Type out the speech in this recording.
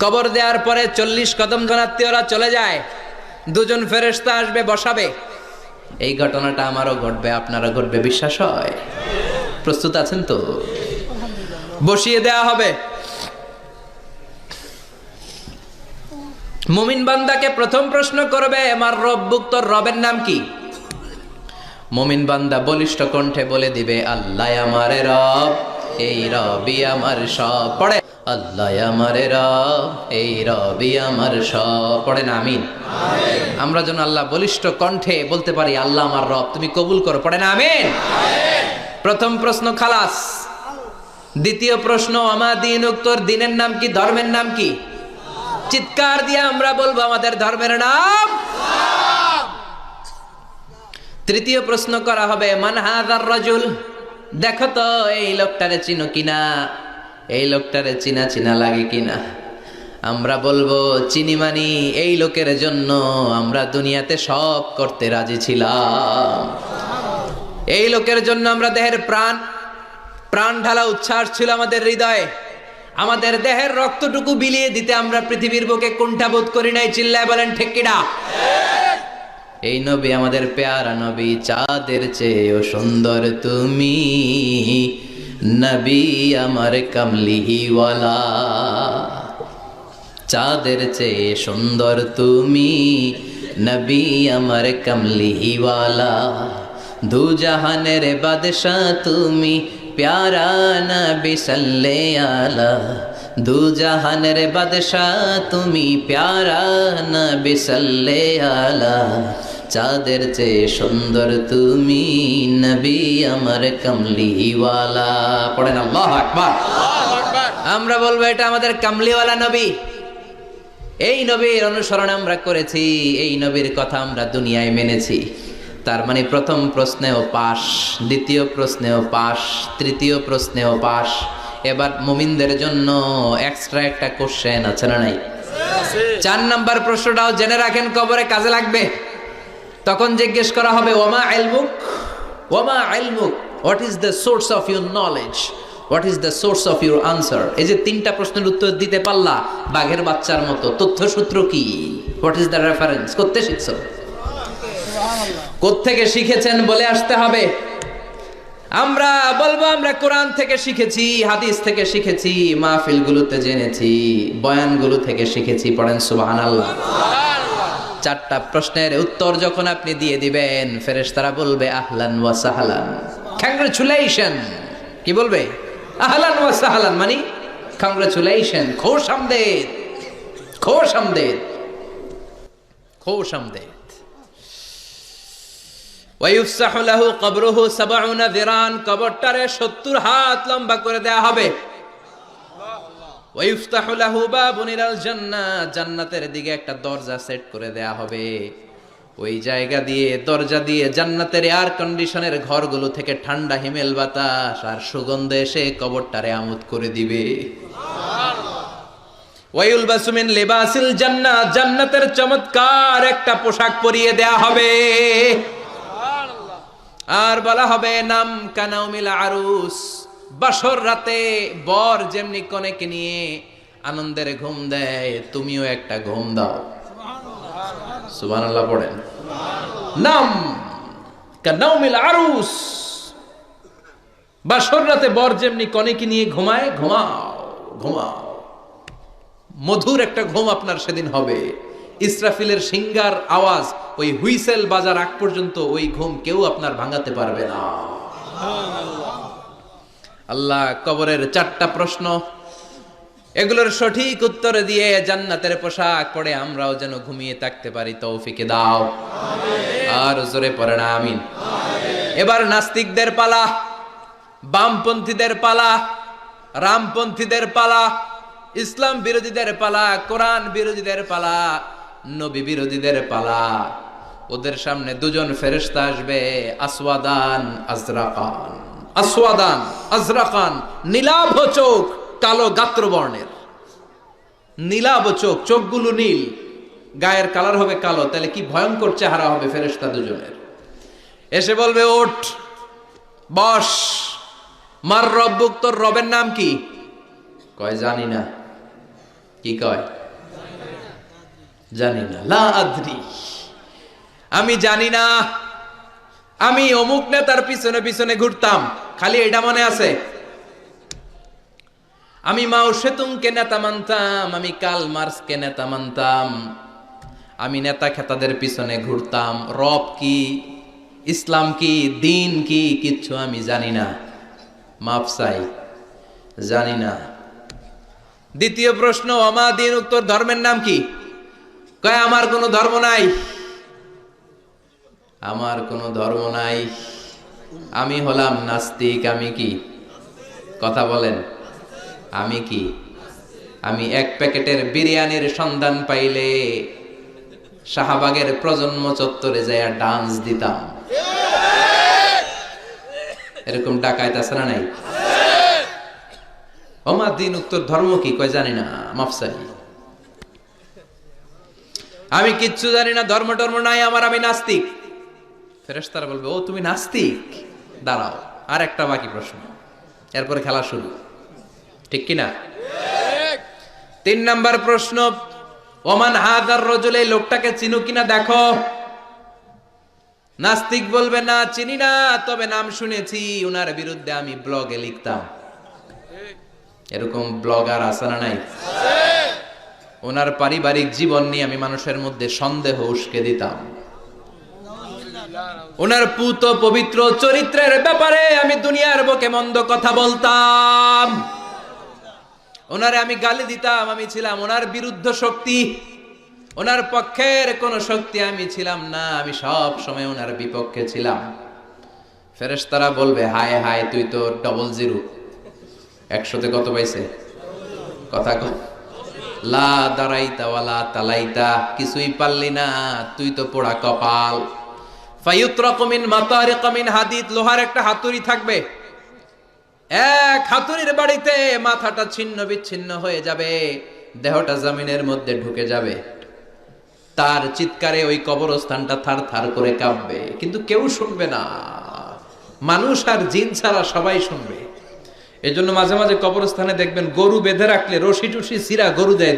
কবর দেওয়ার পরে চল্লিশ কদম ধনাত্মীয়রা চলে যায়। দুজন ফেরেশতা আসবে, বসাবে। এই ঘটনাটা আমারও ঘটবে, আপনারও ঘটবে, বিশ্বাস হয়। প্রস্তুত আছেন তো? বসিয়ে দেয়া হবে। মুমিন বান্দাকে প্রথম প্রশ্ন করবে, আমার রব্বুক তোর রবের নাম কি? মুমিন বান্দা বলিষ্ঠ কণ্ঠে বলে দিবে, আল্লাহ আমারে রব। এই রবি আমার সব। পড়ে? আল্লাহ আমারে রব এই রবি আমার সব। পড়ে না? আমিন। আমরা যেন আল্লাহ বলিষ্ঠ কণ্ঠে বলতে পারি আল্লাহ আমার রব তুমি কবুল করো। পড়ে না? আমিন। প্রথম প্রশ্ন খালাস। দ্বিতীয় প্রশ্ন আমার দিন উত্তর দিনের নাম কি ধর্মের নাম কি? চিৎকার দিয়ে আমরা বলব আমাদের ধর্মের নাম তৃতীয় প্রশ্ন করা হবে মানহাদার রজুল? দেখো তো, এই লোকটারে চিনো কিনা? এই লোকটারে চিনা চিনা লাগে কিনা? আমরা বলব, চিনি মানি, এই লোকের জন্য আমরা দুনিয়াতে সব করতে রাজি ছিলাম। এই লোকের জন্য আমরা দেহের প্রাণ প্রাণ ঢালা উচ্ছ্বাস ছিল আমাদের হৃদয়ে। আমাদের দেহের রক্তটুকু বিলিয়ে দিতে আমরা পৃথিবীর বুকে কুণ্ঠাবোধ করি নাই। চিল্লায় বলেন ঠেকিডা এই নবী আমাদের পেয়ারা নবী, চাঁদের চেয়েও সুন্দর তুমি। নবী আমার কামলিহিওয়ালা চাঁদের চেয়ে সুন্দর তুমি। নবী আমার কামলিহিওয়ালা দু জাহানের বাদশাহ তুমি, প্যারা নবী সাল্লে আলা দু জাহানের বাদশাহ তুমি প্যারা না সাল্লে আলা চাঁদের চেয়ে সুন্দর তুমি নবী আমার কামলিওয়ালা। পড়েন আল্লাহ আকবার। আমরা বলব এটা আমাদের কামলিওয়ালা নবী। এই নবীর অনুসরণ আমরা করেছি এই নবীর কথা আমরা দুনিয়ায় মেনেছি। তার মানে প্রথম প্রশ্নেও পাশ দ্বিতীয় প্রশ্নেও পাশ তৃতীয় প্রশ্নেও পাশ। এবার মুমিনদের জন্য এক্সট্রা একটা কোশ্চেন আছে না নাই? চার নাম্বার প্রশ্নটাও জেনে রাখেন কবরে কাজে লাগবে। তখন জিজ্ঞেস করা হবে, ওমা এলমুক ওমা এলমুক what is the source of your knowledge what is the source of your answer এই যে তিনটা প্রশ্নের উত্তর দিতে পারলা, বাঘের বাচ্চার মতো। তথ্যসূত্র কি? হোয়াট ইজ দ্য রেফারেন্স করতে শিখছো? কোত্থেকে শিখেছেন বলে আসতে হবে? আমরা বলব, আমরা কোরআন থেকে শিখেছি, হাদিস থেকে শিখেছি, মাহফিলগুলোতে জেনেছি, বয়ানগুলো থেকে শিখেছি, পড়েন সুবাহান আল্লাহ চারটা প্রশ্নের উত্তর যখন আপনি দিয়ে দিবেন, ফেরেশতারা বলবে, আহলান ওয়া সাহলান। কংগ্রেচুলেশন কি বলবে? আহলান ওয়া সাহলান মানে কংগ্রেচুলেশন খোশ আমদেদ! খোশ আমদেদ! খোশ আমদেদ! ওয়ায়ুফসাহু লাহু কবরুহু সাবউনা যিরান কবরটারে 70 হাত লম্বা করে দেয়া হবে। ওয়ায়ুফতাহু লাহু বাবুন ইলাল জান্নাহ, জান্নাতের দিকে একটা দরজা সেট করে দেয়া হবে। ওই জায়গা দিয়ে, দরজা দিয়ে জান্নাতের এয়ার কন্ডিশনের ঘরগুলো থেকে ঠান্ডা হিমেল বাতাস আর সুগন্ধ এসে কবরটারে আমোদ করে দিবে। ওয়াইউল বাসুমিন লিবাসিল জান্নাত জান্নাতের চমৎকার একটা পোশাক পরিয়ে দেয়া হবে। আর বলা হবে, নাম কানাউমিল আরুস। বাসর রাতে বর যেমনি কনেকে নিয়ে আনন্দের ঘুম দেয়, তুমিও একটা ঘুম দাও। সুবহানাল্লাহ পড়েন। নাম কানাউমিল আরুস। বাসর রাতে বর যেমনি কনেকে নিয়ে ঘুমায়, ঘুমাও ঘুমাও। মধুর একটা ঘুম আপনার সেদিন হবে। ইসরাফিলের সিঙ্গার আওয়াজ, ওই হুইসেল বাজার আগ পর্যন্ত ওই ঘুম কেউ আপনার ভাঙাতে পারবে না। আল্লাহ, কবরের চারটা প্রশ্ন। এগুলোর সঠিক উত্তর দিয়ে জান্নাতের পোশাক পরে আমরাও যেন ঘুমিয়ে থাকতে পারি, তৌফিকে দাও। আর জোরে পড়ে না আমিন। এবার নাস্তিকদের পালা, বামপন্থীদের পালা, রামপন্থীদের পালা, ইসলাম বিরোধীদের পালা, কোরআন বিরোধীদের পালা নবী বিরোধীদের পালা। ওদের সামনে দুজন ফেরেশতা আসবে, আসওয়াদান, আজরাকান। আসওয়াদান, আজরাকান, নীলাভ চোখ, কালো গাত্র বর্ণের নীলাভ চোখ, চোখগুলো নীল। গায়ের কালার হবে কালো, তাহলে কি ভয়ঙ্কর চেহারা হবে ফেরেশতা দুজনের? এসে বলবে, ওঠ, বস। মার রব্বুক তোর রবের নাম কি? কয়, জানি না। কি কয়? জানি না। লা আমি জানি না। আমি অমুক নেতার পিছনে পিছনে ঘুরতাম। খালি এটা মনে আছে? আমি মাও সেতুংকে নেতা মানতাম, আমি কাল মার্সকে নেতা মানতাম। আমি নেতা খেতাদের পিছনে ঘুরতাম। রব কি, ইসলাম কি, দিন কি, কিচ্ছু আমি জানি না। মাফ চাই। জানি না। দ্বিতীয় প্রশ্ন, অমা দিন উত্তর, ধর্মের নাম কি? কয়, আমার কোনো ধর্ম নাই? আমার কোনো ধর্ম নাই। আমি হলাম নাস্তিক, আমি কি? কথা বলেন, আমি কি? আমি এক প্যাকেটের বিরিয়ানির সন্ধান পাইলে শাহবাগের প্রজন্ম চত্বরে যায় ডান্স দিতাম। এরকম ডাকায় তাছাড়া নাই? ওমা, দিন উত্তর ধর্ম কি? কয়, জানি না মাফসাই আমি কিচ্ছু জানি না, ধর্ম টর্ম নাই, আমার আমি নাস্তিক। ফেরেশতারা বলবে, ও, তুমি নাস্তিক? দাঁড়াও আর একটা বাকি প্রশ্ন। এরপরে খেলা শুরু। ঠিক কি না তিন নাম্বার প্রশ্ন, ওমান হাদার রজুল এই লোকটাকে চিনু কিনা দেখো। নাস্তিক বলবে, না, চিনি না, তবে নাম শুনেছি, উনার বিরুদ্ধে আমি ব্লগে লিখতাম। এরকম ব্লগার আছে না নাই? ওনার পারিবারিক জীবন নিয়ে আমি মানুষের মধ্যে সন্দেহ উস্কে দিতাম। ওনার পুত পবিত্র চরিত্রের ব্যাপারে আমি দুনিয়ার বকে মন্দ কথা বলতাম। ওনারে আমি গালি দিতাম, আমি ছিলাম ওনার বিরুদ্ধ শক্তি। ওনার পক্ষের কোন শক্তি আমি ছিলাম না, আমি সব সময় ওনার বিপক্ষে ছিলাম। ফেরেশতারা বলবে, হায় হায়, তুই তো ডবল জিরো একশোতে কত পাইছে? কথা লা দাঁড়াইতা ওয়ালা তালাইতা, কিছুই পারলি না, তুই তো পোড়া কপাল। ফায়ুত্রকমিন মাতারিকমিন হাদিদ, লোহার একটা হাতুড়ি থাকবে। এক হাতুড়ির বাড়িতে মাথাটা ছিন্ন বিচ্ছিন্ন হয়ে যাবে, দেহটা জমিনের মধ্যে ঢুকে যাবে। তার চিৎকারে ওই কবরস্থানটা থার থার করে কাঁপবে, কিন্তু কেউ শুনবে না। মানুষ আর জিন ছাড়া সবাই শুনবে। এই জন্য মাঝে মাঝে কবরস্থানে দেখবেন গরু বেঁধে রাখলে রশি টুসি সিরা গরু দেয়।